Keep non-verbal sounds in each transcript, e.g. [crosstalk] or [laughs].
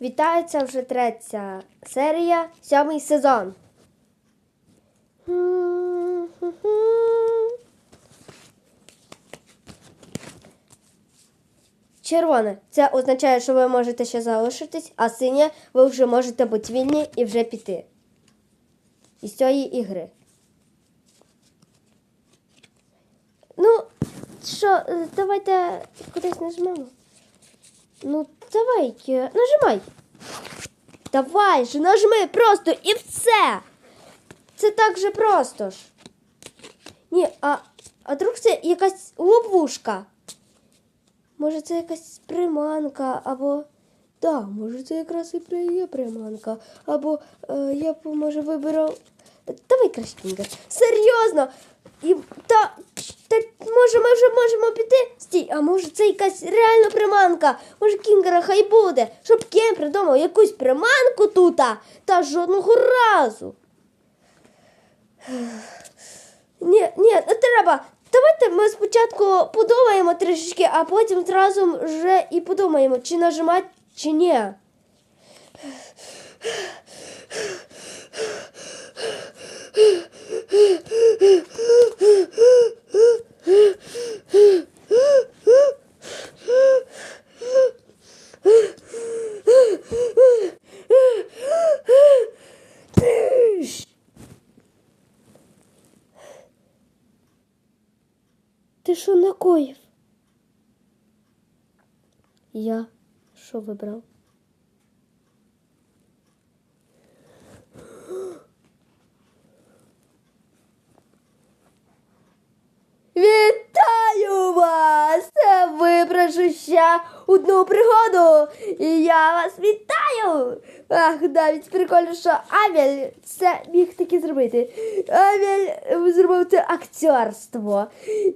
Вітається вже третя серія, сьомий сезон. Червоне. Це означає, що ви можете ще залишитись, а синє ви вже можете бути вільні і вже піти. Із цієї ігри. Ну, що, е, давайте кудись нажмемо. Ну, давай, е, нажимай. Давай же, нажми просто і все. Це так же просто ж. Ні, а, а вдруг це якась ловушка? Може, це якась приманка, або. Да, може, це якраз і є приманка. Або е, я може виберу. Давай краще Серйозно! І, та, та може ми вже можемо піти? Стій, а може це якась реальна приманка? Може Кінгера хай буде, щоб Кен придумав якусь приманку тут, та жодного разу. [sighs] Ні, ні, не треба. Давайте ми спочатку подумаємо трішечки, а потім зразу вже і подумаємо, чи нажимати, чи ні. Тиш! Ти що накоїв? Я що вибрав? Вітаю вас! Вибрашу ще одну пригоду. І я вас вітаю! Ах, навіть прикольно, що Авель це міг таки зробити. Авель зробив це актерство.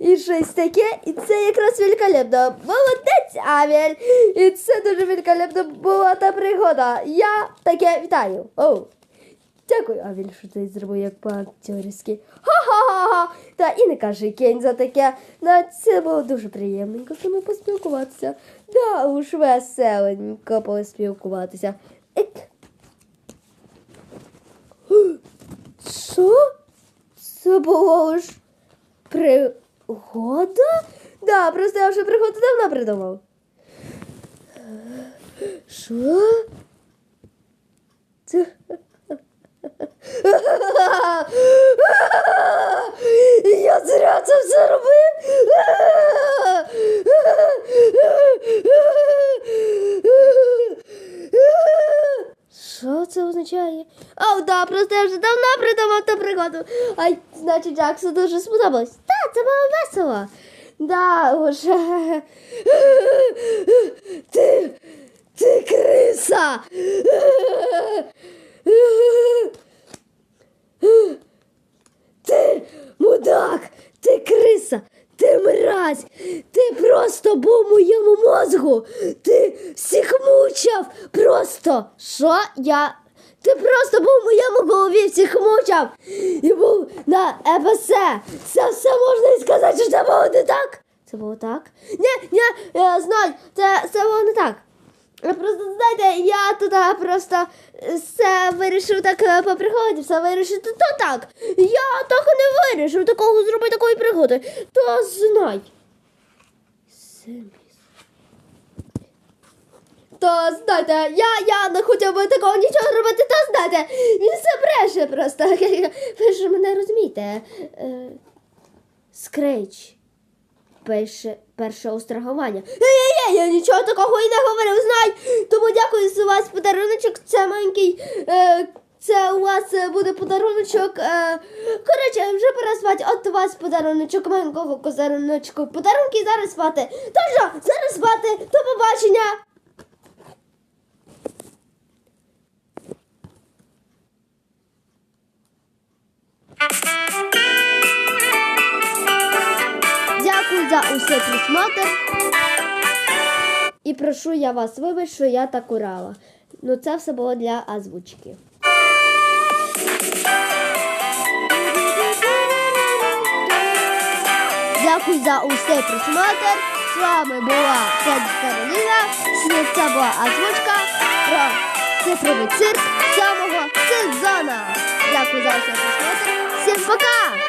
І щось таке, і це якраз великолепно. Молодець, Авель! І це дуже великолепно була та пригода. Я таке вітаю. Оу. Дякую, Авіль, що ти зробив як по-акторськи. Ха-ха-ха! Та і не кажи кінь за таке. На це було дуже приємненько з ними поспілкуватися. Да, уж веселенько поспілкуватися. Ек. Що? Це було ж пригода? Да, просто я вже пригоду давно придумав. Що? Це... Я зря це все робив. Що це означає? О, да, просто я вже давно придумав ту пригоду. А значить, Джаксу дуже сподобалось. Так, це було весело. Да, уже. Ти, ти криса. Ти мудак, ти криса, ти мразь, ти просто був в моєму мозгу. Ти всіх мучав. Просто що я. Ти просто був в моєму голові, всіх мучав. І був на ЕБС. Це все можна і сказати, що це було не так. Це було так? Ні, ні, я знаю, це, це було не так. Я Просто знаєте, я туди просто е, все вирішив так е, по пригоді, все вирішити то так. Я так і не вирішив такого зробити такої пригоди. То знай. То знаєте, я, я не хотів би такого нічого робити, то знаєте, він все бреше просто. [laughs] Ви ж мене розумієте. Е, Скрейч. Перше, перше острагування. Я нічого такого і не говорив, знай. Тому дякую за вас подаруночок. Це маленький. Е, це у вас е, буде подаруночок. Е, коротше, вже пора спати. От у вас подаруночок маленького козаруночку. Подарунки зараз спати. Тож, зараз спати. До побачення. Дякую за усе просмотр. Прошу я вас вибач, що я так урала. Ну це все було для озвучки. Дякую за усе просмотр. З вами була Федь Кароліна. Це була озвучка про цифровий цирк сьомого сезону. Дякую за ваш просмотр. Всім пока!